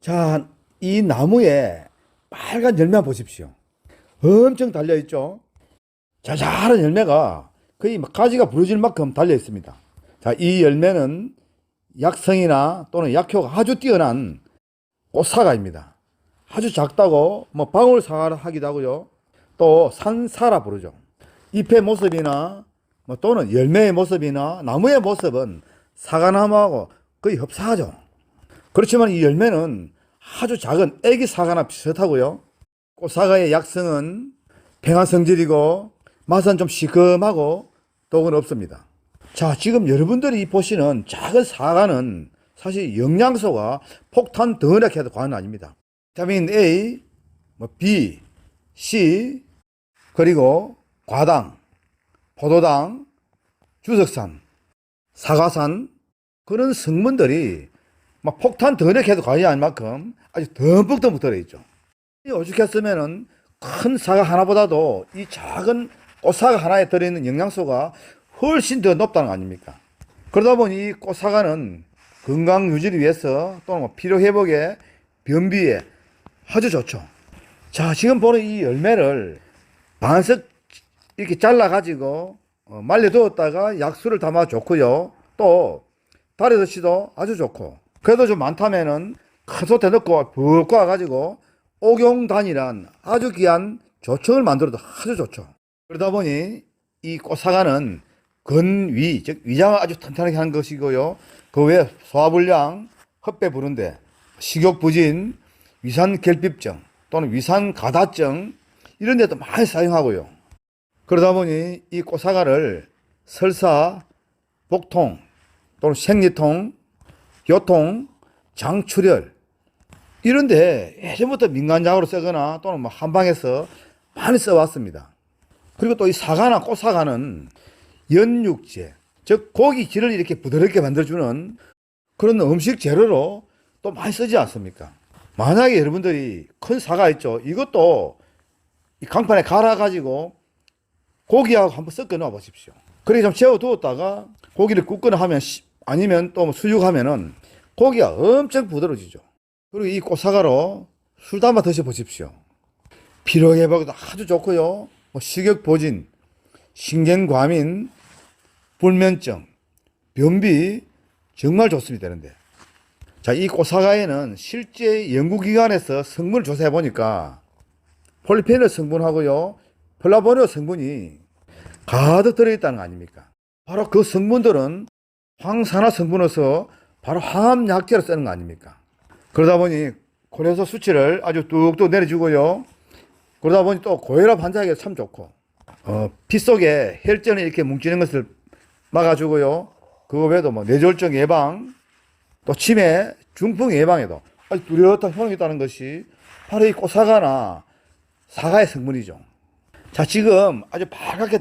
자, 이 나무에 빨간 열매 보십시오. 엄청 달려 있죠. 자잘한 열매가 거의 막 가지가 부러질 만큼 달려 있습니다. 자, 이 열매는 약성이나 또는 약효가 아주 뛰어난 꽃사과입니다. 아주 작다고 뭐 방울사과라 하기도 하고요. 또 산사라 부르죠. 잎의 모습이나 뭐 또는 열매의 모습이나 나무의 모습은 사과나무하고 거의 흡사하죠. 그렇지만 이 열매는 아주 작은 애기 사과나 비슷하고요. 꽃사과의 약성은 평화 성질이고 맛은 좀 시큼하고 독은 없습니다. 자, 지금 여러분들이 보시는 작은 사과는 사실 영양소가 폭탄 덩어리게 해도 과언 아닙니다. 비타민 A, 뭐 B, C, 그리고 과당, 포도당, 주석산, 사과산 그런 성분들이 막 폭탄 덩어리게 해도 과언이 만큼 아주 듬뿍 듬뿍 들어있죠. 이 오죽했으면은 큰 사과 하나보다도 이 작은 꽃사과 하나에 들어있는 영양소가 훨씬 더 높다는 거 아닙니까? 그러다 보니 이 꽃사과는 건강 유지를 위해서 또는 뭐 피로 회복에 변비에 아주 좋죠. 자, 지금 보는 이 열매를 반석 이렇게 잘라 가지고 어, 말려 두었다가 약수를 담아 좋고요. 또 달에 드시도 아주 좋고. 그래도 좀 많다면은 큰 솥에 넣고 붓 구워 가지고 옥용단이란 아주 귀한 조청을 만들어도 아주 좋죠. 그러다 보니 이 꽃사과는 근위, 즉 위장을 아주 탄탄하게 하는 것이고요. 그 외에 소화불량, 헛배 부른데, 식욕부진, 위산결핍증 또는 위산가다증 이런 데도 많이 사용하고요. 그러다 보니 이 꽃사과를 설사, 복통 또는 생리통, 요통, 장출혈 이런데 예전부터 민간약으로 쓰거나 또는 뭐 한방에서 많이 써왔습니다. 그리고 또 이 사과나 꽃사과는 연육제, 즉 고기 질을 이렇게 부드럽게 만들어주는 그런 음식 재료로 또 많이 쓰지 않습니까? 만약에 여러분들이 큰 사과 있죠. 이것도 이 강판에 갈아가지고 고기하고 한번 섞어 놓아 보십시오. 그렇게 좀 재워 두었다가 고기를 굽거나 하면 시- 아니면 또뭐 수육하면은 고기가 엄청 부드러워지죠. 그리고 이 꽃사과로 술 담아 드셔 보십시오. 피로 회복도 아주 좋고요. 뭐 식욕 보진, 신경과민, 불면증, 변비 정말 좋습니다. 되는데. 자, 이 꽃사과에는 실제 연구기관에서 성분을 조사해 보니까 폴리페놀 성분하고요, 플라보노 성분이 가득 들어있다는 거 아닙니까? 바로 그 성분들은 황산화 성분으로서 바로 항암 약제로 쓰는 거 아닙니까? 그러다 보니 콜레스테롤 수치를 아주 뚝뚝 내려주고요. 그러다 보니 또 고혈압 환자에게 참 좋고, 어, 피 속에 혈전이 이렇게 뭉치는 것을 막아주고요. 그거 외에도 뭐 뇌졸중 예방, 또 치매, 중풍 예방에도 아주 뚜렷한 효능이 있다는 것이 바로 이 꽃사과나 사과의 성분이죠. 자, 지금 아주 빨갛게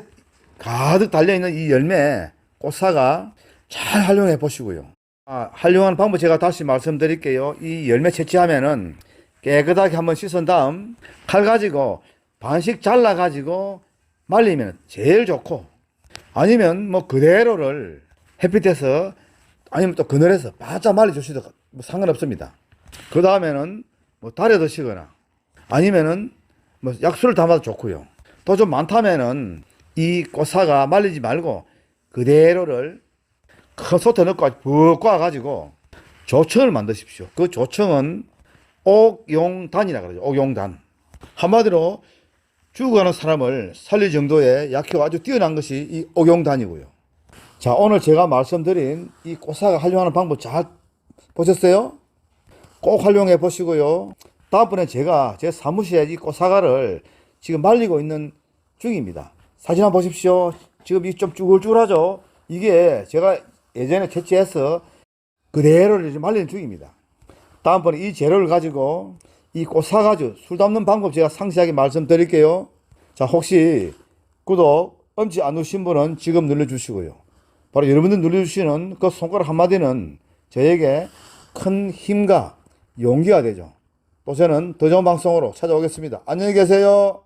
가득 달려있는 이 열매, 꽃사과 잘 활용해 보시고요. 아, 활용하는 방법 제가 다시 말씀드릴게요. 이 열매 채취하면은 깨끗하게 한번 씻은 다음 칼 가지고 반씩 잘라 가지고 말리면 제일 좋고 아니면 뭐 그대로를 햇빛에서 아니면 또 그늘에서 바짝 말려 주셔도 뭐 상관없습니다. 그 다음에는 뭐 달에 드시거나 아니면은 뭐 약수를 담아도 좋고요. 또 좀 많다면은 이 꽃사가 말리지 말고 그대로를 큰 솥에 넣고 푹 구워가지고 조청을 만드십시오. 그 조청은 옥용단이라 그러죠. 옥용단. 한마디로 죽어가는 사람을 살릴 정도의 약효가 아주 뛰어난 것이 이 옥용단이고요. 자, 오늘 제가 말씀드린 이 꽃사과 활용하는 방법 잘 보셨어요? 꼭 활용해 보시고요. 다음번에 제가 제 사무실에 이 꽃사과를 지금 말리고 있는 중입니다. 사진 한번 보십시오. 지금 이 좀 쭈글쭈글하죠? 이게 제가 예전에 채취해서 그대로 이제 말리는 중입니다. 다음번에 이 재료를 가지고 이 꽃사과주 술 담는 방법 제가 상세하게 말씀드릴게요. 자, 혹시 구독, 엄지 안 누르신 분은 지금 눌러주시고요. 바로 여러분들 눌러주시는 그 손가락 한마디는 저에게 큰 힘과 용기가 되죠. 또 저는 더 좋은 방송으로 찾아오겠습니다. 안녕히 계세요.